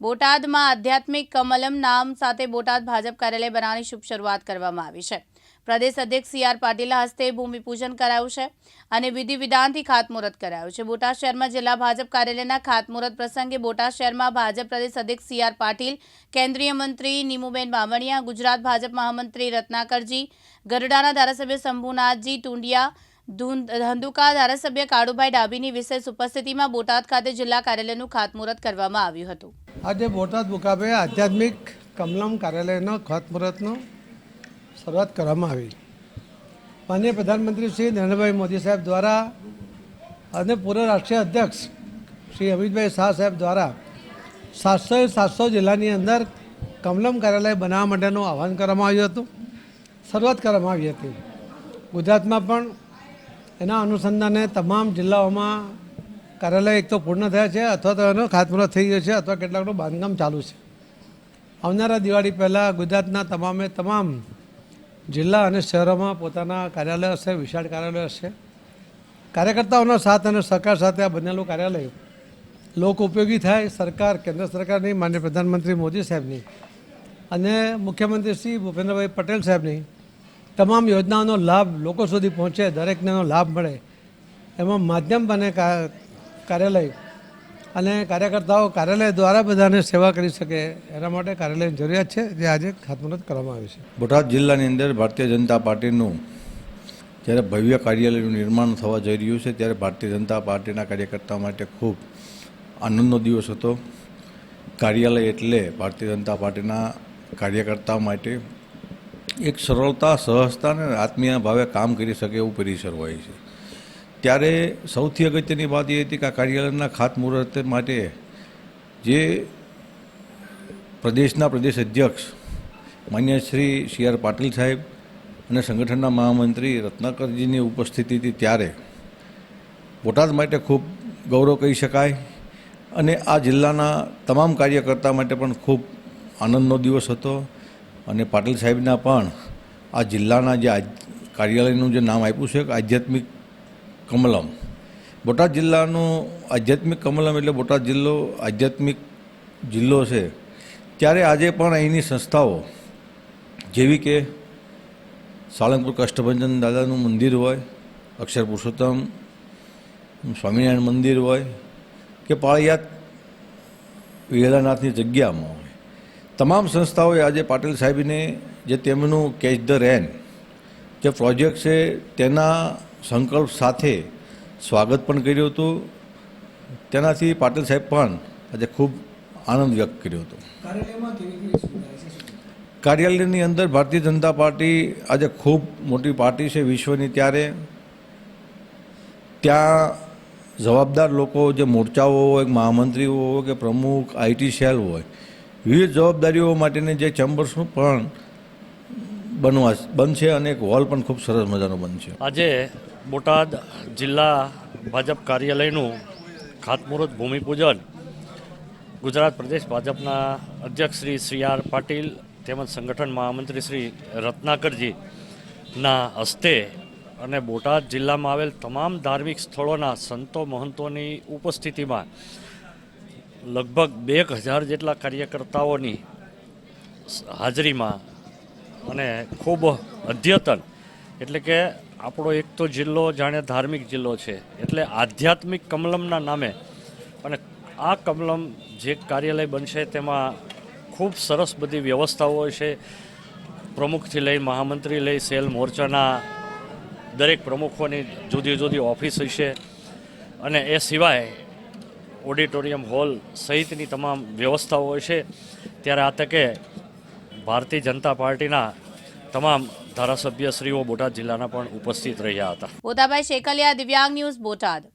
બોટાદમાં આધ્યાત્મિક કમલમ નામ સાથે બોટાદ ભાજપ કાર્યાલય બનાવવાની શુભ શરૂઆત કરવામાં આવી છે. પ્રદેશ અધ્યક્ષ સી આર પાટીલના હસ્તે ભૂમિપૂજન કરાયું છે અને વિધિ વિધાનથી ખાતમુહૂર્ત કરાયું છે. બોટાદ શહેરમાં જિલ્લા ભાજપ કાર્યાલયના ખાતમુહૂર્ત પ્રસંગે બોટાદ શહેરમાં ભાજપ પ્રદેશ અધ્યક્ષ સી આર પાટીલ, કેન્દ્રીય મંત્રી નીમુબેન બામણિયા, ગુજરાત ભાજપ મહામંત્રી રત્નાકરજી ગરડાના ધારાસભ્ય શંભુનાથજી ટુંડિયા ધંધુકા ધારાસભ્ય કાળુભાઈ ડાભીની વિશેષ ઉપસ્થિતિમાં બોટાદ ખાતે જિલ્લા કાર્યાલયનું ખાતમુહૂર્ત કરવામાં આવ્યું હતું. આજે બોટાદ મુકામે આધ્યાત્મિક કમલમ કાર્યાલયનો ખાતમુહૂર્તનો શરૂઆત કરવામાં આવી. માનનીય પ્રધાનમંત્રી શ્રી નરેન્દ્રભાઈ મોદી સાહેબ દ્વારા અને પૂર્વ રાષ્ટ્રીય અધ્યક્ષ શ્રી અમિતભાઈ શાહ સાહેબ દ્વારા સાતસો સાતસો જિલ્લાની અંદર કમલમ કાર્યાલય બનાવવા માટેનું આહવાન કરવામાં આવ્યું હતું. શરૂઆત કરવામાં આવી હતી. ગુજરાતમાં પણ એના અનુસંધાને તમામ જિલ્લાઓમાં કાર્યાલય એક તો પૂર્ણ થયા છે, અથવા તો એનો ખાતમુહૂર્ત થઈ ગયો છે, અથવા કેટલાકનું બાંધકામ ચાલુ છે. આવનારા દિવાળી પહેલાં ગુજરાતના તમામે તમામ જિલ્લા અને શહેરોમાં પોતાના કાર્યાલય હશે, વિશાળ કાર્યાલય હશે. કાર્યકર્તાઓનો સાથ અને સહકાર સાથે આ બનેલું કાર્યાલય લોક ઉપયોગી થાય. સરકાર, કેન્દ્ર સરકારની, માન્ય પ્રધાનમંત્રી મોદી સાહેબની અને મુખ્યમંત્રી શ્રી ભૂપેન્દ્રભાઈ પટેલ સાહેબની તમામ યોજનાઓનો લાભ લોકો સુધી પહોંચે, દરેકને લાભ મળે. એમાં માધ્યમ બને કાર્યાલય અને કાર્યકર્તાઓ કાર્યાલય દ્વારા બધાને સેવા કરી શકે એના માટે કાર્યાલયની જરૂરિયાત છે જે આજે ખાતમુહૂર્ત કરવામાં આવ્યું છે. બોટાદ જિલ્લાની અંદર ભારતીય જનતા પાર્ટીનું જ્યારે ભવ્ય કાર્યાલયનું નિર્માણ થવા જઈ રહ્યું છે, ત્યારે ભારતીય જનતા પાર્ટીના કાર્યકર્તાઓ માટે ખૂબ આનંદનો દિવસ હતો. કાર્યાલય એટલે ભારતીય જનતા પાર્ટીના કાર્યકર્તાઓ માટે એક સરળતા, સહજતા અને આત્મીય ભાવે કામ કરી શકે એવું પરિસર હોય છે. ત્યારે સૌથી અગત્યની વાત એ હતી કે આ કાર્યાલયના ખાતમુહૂર્ત માટે જે પ્રદેશના પ્રદેશ અધ્યક્ષ માન્ય શ્રી સી આર પાટીલ સાહેબ અને સંગઠનના મહામંત્રી રત્નાકરજીની ઉપસ્થિતિ હતી ત્યારે બોટાદ માટે ખૂબ ગૌરવ કહી શકાય અને આ જિલ્લાના તમામ કાર્યકર્તા માટે પણ ખૂબ આનંદનો દિવસ હતો અને પાટીલ સાહેબના પણ આ જિલ્લાના જે કાર્યાલયનું જે નામ આપ્યું છે આધ્યાત્મિક કમલમ. બોટાદ જિલ્લાનું આધ્યાત્મિક કમલમ એટલે બોટાદ જિલ્લો આધ્યાત્મિક જિલ્લો છે. ત્યારે આજે પણ અહીંની સંસ્થાઓ જેવી કે સાળંગપુર કષ્ટભંજન દાદાનું મંદિર હોય, અક્ષર પુરુષોત્તમ, સ્વામિનારાયણ મંદિર હોય કે પાળિયાત વિહલાનાથની જગ્યામાં હોય. તમામ સંસ્થાઓએ આજે પાટીલ સાહેબને જે તેમનું કેચ ધ રેન જે પ્રોજેક્ટ છે તેના સંકલ્પ સાથે સ્વાગત પણ કર્યું હતું. તેનાથી પાટીલ સાહેબ પણ આજે ખૂબ આનંદ વ્યક્ત કર્યો હતો. કાર્યાલયની અંદર ભારતીય જનતા પાર્ટી આજે ખૂબ મોટી પાર્ટી છે વિશ્વની ત્યારે. ત્યાં જવાબદાર લોકો જે મોરચાઓ હોય મહામંત્રીઓ હોય કે પ્રમુખ આઈટી સેલ હોય વિવિધ જવાબદારીઓ માટેની જે ચેમ્બર્સનું પણ બનવા બનશે અને એક હોલ પણ ખૂબ સરસ મજાનો બનશે. આજે બોટાદ જિલ્લા ભાજપ કાર્યાલયનું ખાતમુહૂર્ત ભૂમિપૂજન ગુજરાત પ્રદેશ ભાજપના અધ્યક્ષ શ્રી સી આર પાટીલ તેમજ સંગઠન મહામંત્રી શ્રી રત્નાકરજીના હસ્તે અને બોટાદ જિલ્લામાં આવેલ તમામ ધાર્મિક સ્થળોના સંતો મહંતોની ઉપસ્થિતિમાં લગભગ બે હજાર જેટલા કાર્યકર્તાઓની હાજરીમાં અને ખૂબ અદ્યતન. એટલે કે આપણો એક તો જિલ્લો જાણે ધાર્મિક જિલ્લો છે. એટલે આધ્યાત્મિક કમલમના નામે અને આ કમલમ જે કાર્યાલય બનશે તેમાં ખૂબ સરસ બધી વ્યવસ્થાઓ છે. પ્રમુખથી લઈ મહામંત્રી લઈ સેલ મોરચાના દરેક પ્રમુખોની જુદી જુદી ઓફિસ હશે. અને એ સિવાય ઓડિટોરિયમ હોલ સહિતની તમામ વ્યવસ્થાઓ છે ત્યારે આ તકે ભારતીય જનતા પાર્ટીના તમામ ધારાસભ્યશ્રીઓ બોટાદ જિલ્લાના પણ ઉપસ્થિત રહ્યા હતા. બોટાભાઈ શેકલિયા દિવ્યાંગ ન્યૂઝ બોટાદ.